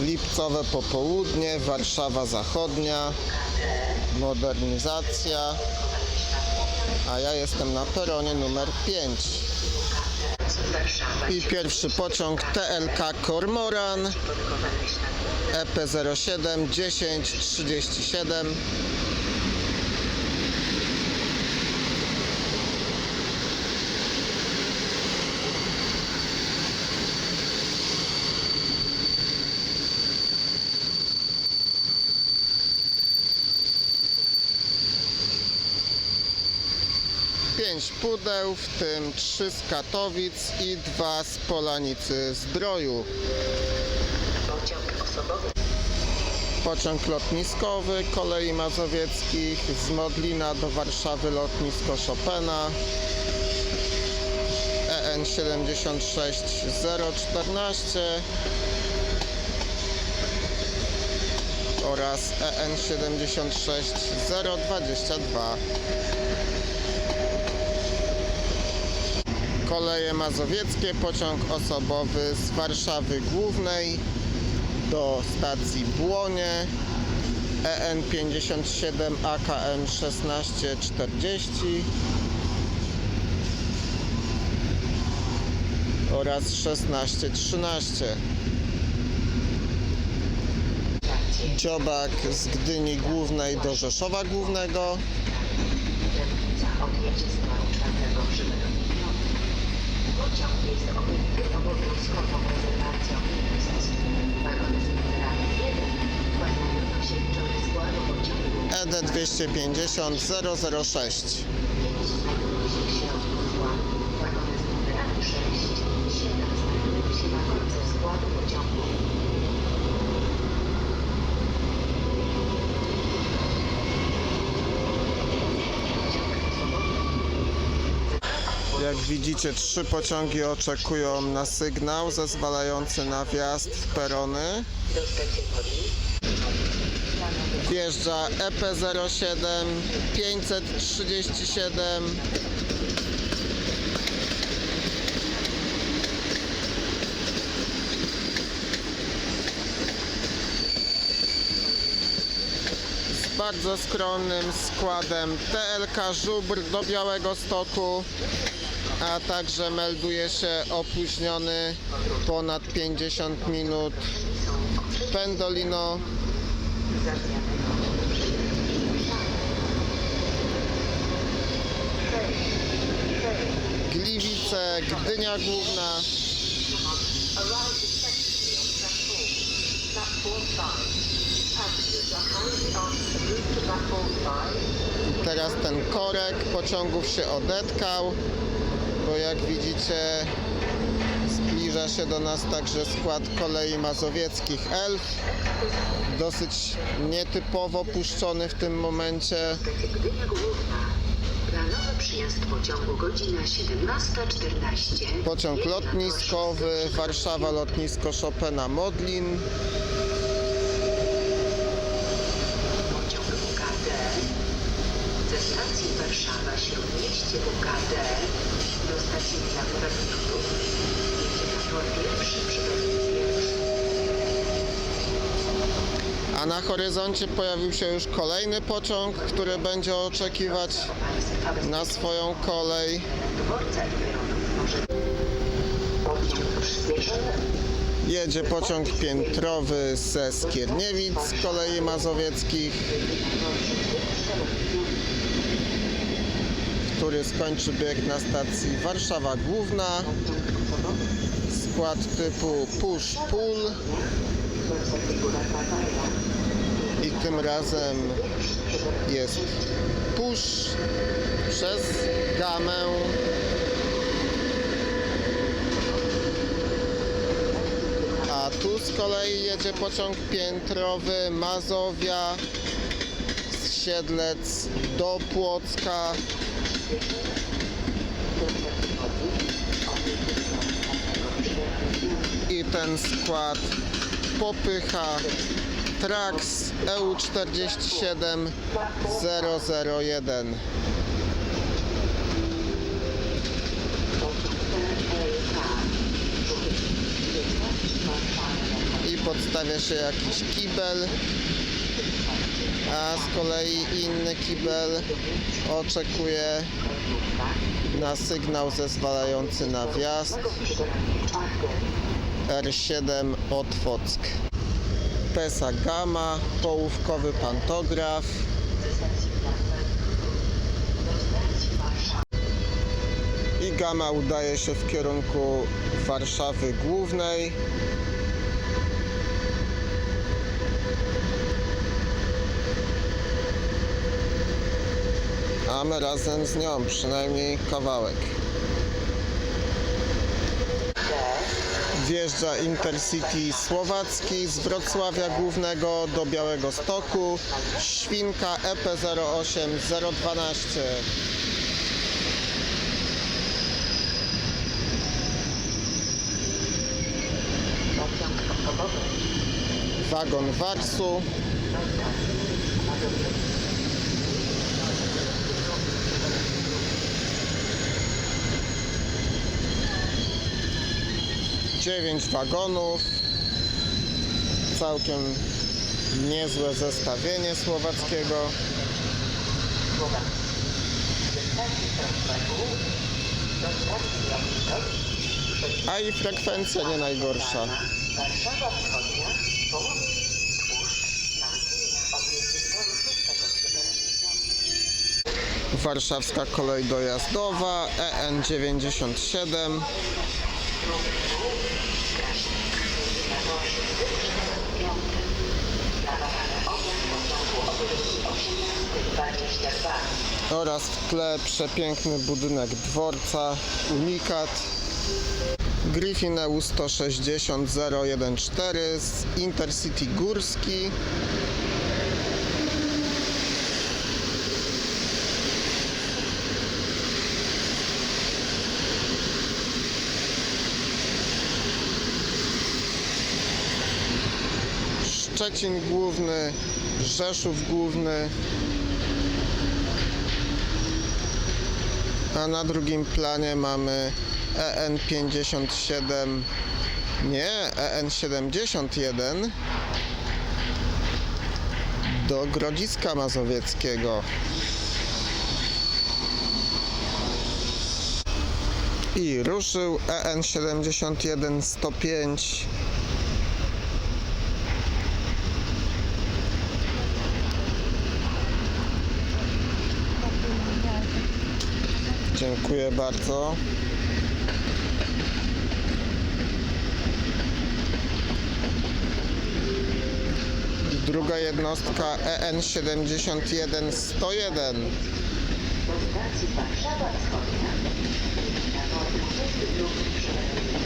Lipcowe popołudnie, Warszawa Zachodnia, modernizacja, a ja jestem na peronie numer 5. I pierwszy pociąg TLK Kormoran E EP07 1037 Pięć pudeł, w tym trzy z Katowic i dwa z Polanicy Zdroju. Pociąg osobowy. Pociąg lotniskowy kolei mazowieckich z Modlina do Warszawy lotnisko Chopina. EN 76014 oraz EN 76022 Koleje mazowieckie, pociąg osobowy z Warszawy Głównej do stacji Błonie E EN 57 AKM 1640 oraz 1613 Dziobak z Gdyni Głównej do Rzeszowa Głównego piątym. Pociąg jest objęty obowiązkową rezerwacją. Wagony z numerami 1 kładą się liczone składu pociągu. ED 250 006 5 znajduje się w środku składu. Wagony z numerami 6 i 7 znajdują się na końcu składu pociągu. Pociąg osobowy Jak widzicie, trzy pociągi oczekują na sygnał zezwalający na wjazd w perony. Wjeżdża E EP07 537 z bardzo skromnym składem TLK Żubr do Białego Stoku a także melduje się opóźniony ponad 50 minut Pendolino Gliwice, Gdynia Główna, Arrive effectively on platform. Platform 5. Passengers are kindly asked to move to platform 5. teraz ten korek pociągów się odetkał, bo jak widzicie zbliża się do nas także skład kolei mazowieckich Elf, dosyć nietypowo puszczony w tym momencie. Planowy przyjazd pociągu godzina 17.14. Pociąg lotniskowy, Warszawa lotnisko Chopina Modlin, Pociąg UKD. Ze stacji Warszawa Śródmieście UKD na a na horyzoncie pojawił się już kolejny pociąg, który będzie oczekiwać na swoją kolej. Jedzie pociąg piętrowy ze Skierniewic z kolei mazowieckich, który skończy bieg na stacji Warszawa Główna. Skład typu push-pull i tym razem jest push przez gamę A tu z kolei jedzie pociąg piętrowy Mazowia z Siedlec do Płocka. I ten skład popycha Trax E EU47 001. I po podstawia się jakiś kibel, a z kolei inny kibel oczekuje na sygnał zezwalający na wjazd R7 Otwock. Pesa Gamma, połówkowy pantograf, i Gama udaje się w kierunku Warszawy Głównej. A my razem z nią, przynajmniej kawałek. Wjeżdża Intercity Słowacki z Wrocławia Głównego do Białego Stoku. Świnka E EP08 012. Pociąg osobowy Wagon Warsu. Dziewięć wagonów. Całkiem niezłe zestawienie słowackiego. A i frekwencja nie najgorsza. Warszawska kolej dojazdowa E EN97. Oraz w tle przepiękny budynek dworca, unikat. Griffin EU 160 014 z Intercity Górski. Szczecin Główny, Rzeszów Główny, a na drugim planie mamy E EN57, nie, E EN71 do Grodziska Mazowieckiego. I ruszył E EN71 105 Dziękuję bardzo. Druga jednostka E EN71 101. Do stacji Warszawa Wschodnia na 22 przelewie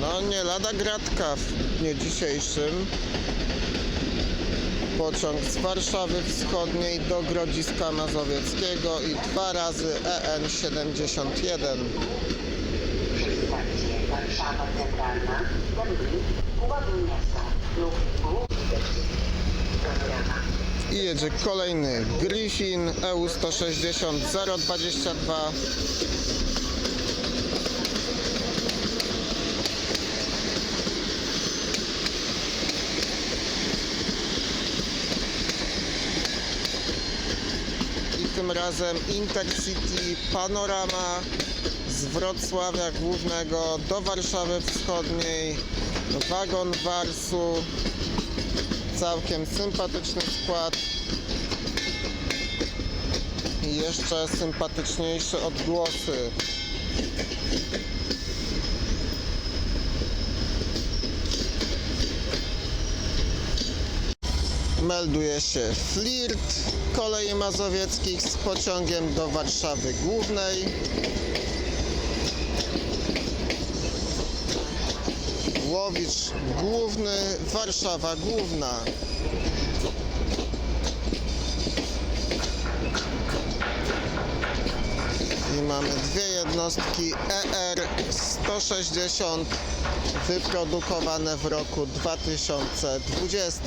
No nie lada gratka w dniu dzisiejszym. Pociąg z Warszawy Wschodniej do Grodziska Mazowieckiego i dwa razy E EN71. Stacje Warszawa Centralna, Dęblin, Puławy Miasta lub Główny Programa. I jedzie kolejny Griffin E EU 160 022 tym razem Intercity Panorama z Wrocławia Głównego do Warszawy Wschodniej. Wagon Warsu. Całkiem sympatyczny skład. I jeszcze sympatyczniejsze odgłosy. Melduje się flirt kolei mazowieckich z pociągiem do Warszawy Głównej. Łowicz Główny, Warszawa Główna. Mamy dwie jednostki ER-160 wyprodukowane w roku 2020.